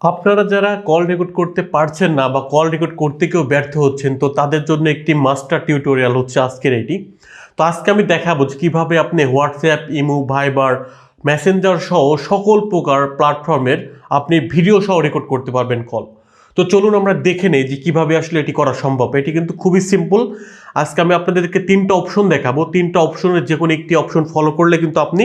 আপনারা যারা call record করতে পারছেন না বা কল রেকর্ড করতে কেউ ব্যর্থ হচ্ছেন, তো তাদের জন্য একটি মাস্টার টিউটোরিয়াল হচ্ছে আজকের এটি। তো আজকে আমি দেখাবো যে কীভাবে আপনি হোয়াটসঅ্যাপ ইমো ভাইবার মেসেঞ্জার সহ সকল প্রকার প্ল্যাটফর্মের আপনি ভিডিও সহ রেকর্ড করতে পারবেন কল তো চলুন আমরা দেখে নেই যে কীভাবে আসলে এটি করা সম্ভব। এটি কিন্তু খুবই সিম্পল আজকে আমি আপনাদেরকে তিনটা অপশন দেখাবো। তিনটা অপশনের যে কোনো একটি অপশন ফলো করলে কিন্তু আপনি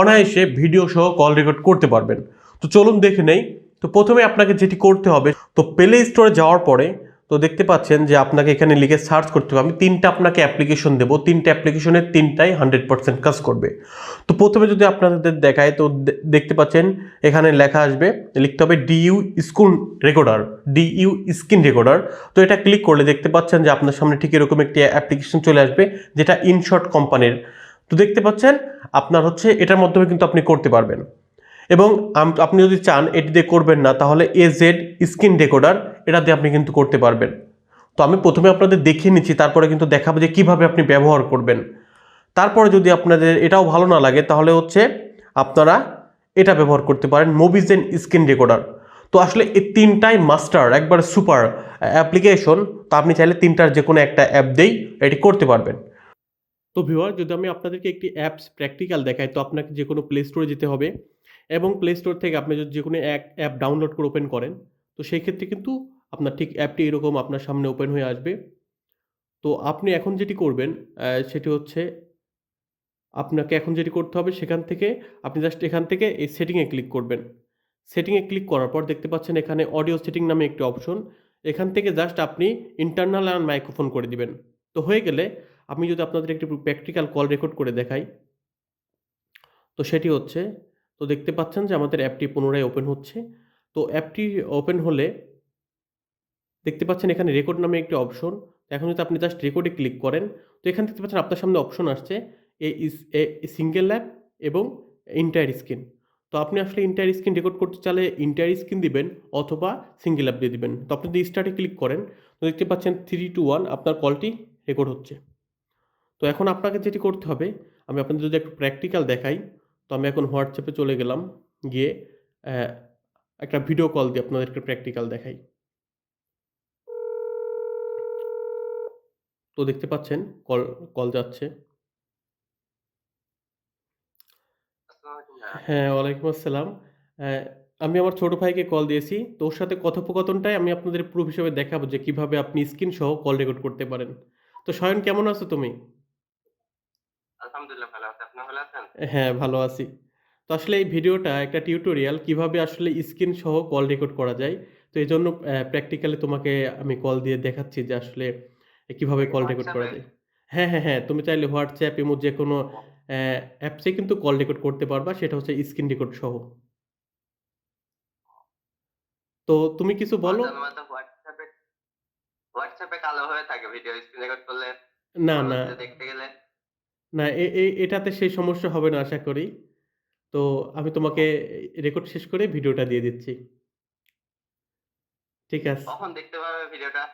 অনায়াসে ভিডিও সহ কল রেকর্ড করতে পারবেন। তো চলুন দেখে নেই। তো প্রথমে আপনাকে যেটি করতে হবে, তো প্লে স্টোরে যাওয়ার পরে, তো দেখতে পাচ্ছেন যে আপনাকে এখানে লিখে সার্চ করতে হবে। আমি তিনটা আপনাকে অ্যাপ্লিকেশন দেবো। তিনটা অ্যাপ্লিকেশনের তিনটাই হান্ড্রেড পার্সেন্ট কাজ করবে। তো প্রথমে যদি আপনাদের দেখায়, তো দেখতে পাচ্ছেন, এখানে লেখা আসবে, লিখতে হবে DU school recorder DU screen recorder তো এটা ক্লিক করলে দেখতে পাচ্ছেন যে আপনার সামনে ঠিক এরকম একটি অ্যাপ্লিকেশন চলে আসবে, যেটা ইনশর্ট কোম্পানির। তো দেখতে পাচ্ছেন, আপনার হচ্ছে এটার মাধ্যমে কিন্তু আপনি করতে পারবেন। এবং আপনি যদি চান এটি দিয়ে করবেন না, তাহলে এ জেড স্ক্রিন রেকর্ডার এটা দিয়ে আপনি কিন্তু করতে পারবেন। তো আমি প্রথমে আপনাদের দেখিয়ে নিচ্ছি, তারপরে কিন্তু দেখাবো যে কীভাবে আপনি ব্যবহার করবেন। তারপরে যদি আপনাদের এটাও ভালো না লাগে, তাহলে হচ্ছে আপনারা এটা ব্যবহার করতে পারেন মোবিজেন স্ক্রিন রেকর্ডার তো আসলে এই তিনটাই মাস্টার, একবার সুপার অ্যাপ্লিকেশন, তো আপনি চাইলে তিনটার যে কোনো একটা অ্যাপ দিয়েই এটি করতে পারবেন। তো ভিওয়ার যদি আমি আপনাদেরকে একটি অ্যাপস প্র্যাকটিক্যাল দেখাই, তো আপনাকে যে কোনো প্লে স্টোরে যেতে হবে। এবং প্লে স্টোর থেকে আপনি যদি যে কোনো এক অ্যাপ ডাউনলোড করে ওপেন করেন, তো সেই ক্ষেত্রে কিন্তু আপনার ঠিক অ্যাপটি এরকম আপনার সামনে ওপেন হয়ে আসবে। তো আপনি এখন যেটি করবেন সেটি হচ্ছে আপনাকে এখন যেটি করতে হবে, সেখান থেকে আপনি জাস্ট এখান থেকে এই সেটিংয়ে ক্লিক করবেন। সেটিংয়ে ক্লিক করার পর দেখতে পাচ্ছেন এখানে অডিও সেটিং নামে একটি অপশন এখান থেকে জাস্ট আপনি ইন্টারনাল অ্যান্ড মাইক্রোফোন করে দিবেন। তো হয়ে গেলে আমি যদি আপনাদের একটি প্র্যাকটিক্যাল কল রেকর্ড করে দেখাই, তো সেটি হচ্ছে তো দেখতে পাচ্ছেন যে আমাদের অ্যাপটি পুনরায় ওপেন হচ্ছে। তো অ্যাপটি ওপেন হলে দেখতে পাচ্ছেন এখানে রেকর্ড নামে একটি অপশন। এখন যদি আপনি জাস্ট রেকর্ডে ক্লিক করেন, তো এখানে দেখতে পাচ্ছেন আপনার সামনে অপশন আসছে, এ ইস, এ সিঙ্গেল অ্যাপ এবং ইন্টায়ার স্ক্রিন। তো আপনি আসলে ইন্টায়ার স্ক্রিন রেকর্ড করতে চাইলে ইন্টায়ার স্ক্রিন দিবেন অথবা সিঙ্গেল অ্যাপ দিয়ে দিবেন। তো আপনি যদি স্টার্টে ক্লিক করেন, তো দেখতে পাচ্ছেন থ্রি টু ওয়ান আপনার কলটি রেকর্ড হচ্ছে। তো এখন আপনাকে যেটি করতে হবে, আমি আপনাদের যদি একটু প্র্যাকটিক্যাল দেখাই তো আমি এখন হোয়াটসঅ্যাপে চলে গেলাম। গিয়ে একটা ভিডিও কল দিয়ে আপনাদেরকে প্র্যাকটিক্যাল দেখাই। তো দেখতে পাচ্ছেন কল কল যাচ্ছে। হ্যাঁ ওয়ালাইকুম আসসালাম। আমি আমার ছোট ভাইকে কল দিয়েছি। তো ওর সাথে কথোপকথনটাই আমি আপনাদের প্রুফ হিসেবে দেখাবো যে কীভাবে আপনি স্ক্রিন সহ কল রেকর্ড করতে পারেন। তো শয়ন, কেমন আছো তুমি? আলহামদুলিল্লাহ ভালো আছি। আপনি ভালো আছেন? হ্যাঁ ভালো আছি। তো আসলে এই ভিডিওটা একটা টিউটোরিয়াল কীভাবে আসলে স্ক্রিন সহ কল রেকর্ড করা যায়। তো এই জন্য প্র্যাকটিক্যালি তোমাকে আমি কল দিয়ে দেখাচ্ছি যে আসলে কীভাবে কল রেকর্ড করা যায়। হ্যাঁ হ্যাঁ হ্যাঁ তুমি চাইলে হোয়াটসঅ্যাপ ইমো যে কোনো অ্যাপসে কিন্তু কল রেকর্ড করতে পারবা সেটা হচ্ছে স্ক্রিন রেকর্ড সহ। তো তুমি কিছু বলো? হোয়াটসঅ্যাপে কালো হয়ে থাকে ভিডিও স্ক্রিন রেকর্ড করলে না না। দেখতে গেলে। না এ এ- এটাতে সেই সমস্যা হবে না আশা করি। তো আমি তোমাকে রেকর্ড শেষ করে ভিডিওটা দিয়ে দিচ্ছি। ঠিক আছে। কখন দেখতে পাবে ভিডিওটা?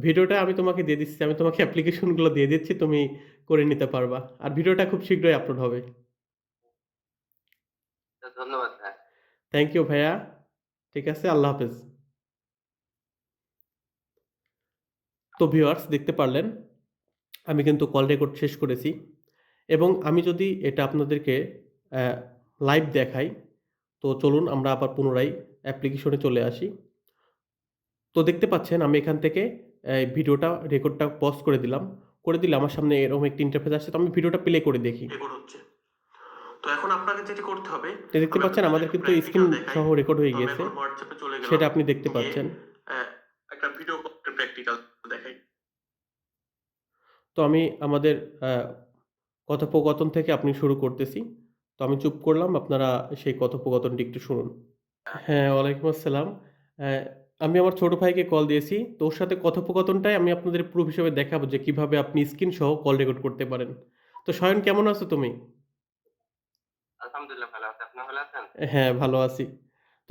ভিডিওটা আমি তোমাকে দিয়ে দিচ্ছি। আমি তোমাকে অ্যাপ্লিকেশনগুলো দিয়ে দিচ্ছি তুমি করে নিতে পারবা। আর ভিডিওটা খুব শীঘ্রই আপলোড হবে। তো ধন্যবাদ ভাই। থ্যাংক ইউ ভাইয়া। ঠিক আছে আল্লাহ হাফেজ। তো ভিউয়ার্স দেখতে পারলেন? আমি কিন্তু কল রেকর্ড শেষ করেছি। এবং আমি যদি এটা আপনাদেরকে লাইভ দেখাই তো চলুন আমরা আবার পুনরায় অ্যাপ্লিকেশনে চলে আসি। তো দেখতে পাচ্ছেন আমি এখান থেকে ভিডিওটা রেকর্ডটা পজ করে দিলাম। করে দিলে আমার সামনে এরকম একটি ইন্টারফেস আসছে তো আমি ভিডিওটা প্লে করে দেখি। তো এখন আপনাকে যেটি করতে হবে দেখতে পাচ্ছেন আমাদের কিন্তু স্ক্রিন সহ রেকর্ড হয়ে গিয়েছে। সেটা আপনি দেখতে পাচ্ছেন আহ, একটা ভিডিও প্র্যাকটিক্যাল দেখাই তো আমি আমাদের কথোপকথন থেকে আপনি শুরু করতেছি। তো আমি চুপ করলাম আপনারা সেই কথোপকথনটি একটু শুনুন। হ্যাঁ ওয়ালাইকুম আসসালাম। আমি আমার ছোট ভাইকে কল দিয়েছি। তো ওর সাথে কথোপকথনটাই আমি আপনাদের প্রুফ হিসেবে দেখাবো যে কীভাবে আপনি স্ক্রিন সহ কল রেকর্ড করতে পারেন। তো শয়ন কেমন আছো তুমি? আলহামদুলিল্লাহ ভালো আছি। আপনি ভালো আছেন? হ্যাঁ ভালো আছি।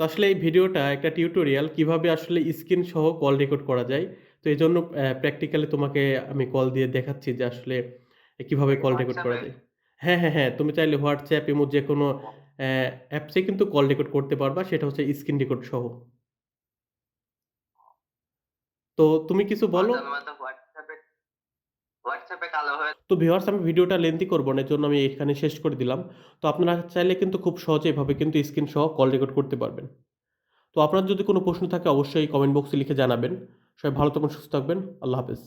তো আসলে এই ভিডিওটা একটা টিউটোরিয়াল কীভাবে আসলে স্ক্রিন সহ কল রেকর্ড করা যায়। তো এই জন্য প্র্যাকটিক্যালি তোমাকে আমি কল দিয়ে দেখাচ্ছি যে আসলে কীভাবে কল রেকর্ড করা যায়। হ্যাঁ হ্যাঁ হ্যাঁ তুমি চাইলে হোয়াটসঅ্যাপ ইমো যে কোনো অ্যাপসে কিন্তু কল রেকর্ড করতে পারবা সেটা হচ্ছে স্ক্রিন রেকর্ড সহ। তো তুমি কিছু বলো? আমার তো ভিউয়ার্স আমি ভিডিওটা লেন্থি করব না এর জন্য আমি এখানে শেষ করে দিলাম। তো আপনারা চাইলে কিন্তু খুব সহজে এভাবে কিন্তু স্ক্রিন সহ কল রেকর্ড করতে পারবেন। তো আপনার যদি কোনো প্রশ্ন থাকে অবশ্যই কমেন্ট বক্সে লিখে জানাবেন। সবাই ভালো থাকবেন সুস্থ থাকবেন। আল্লাহ হাফেজ।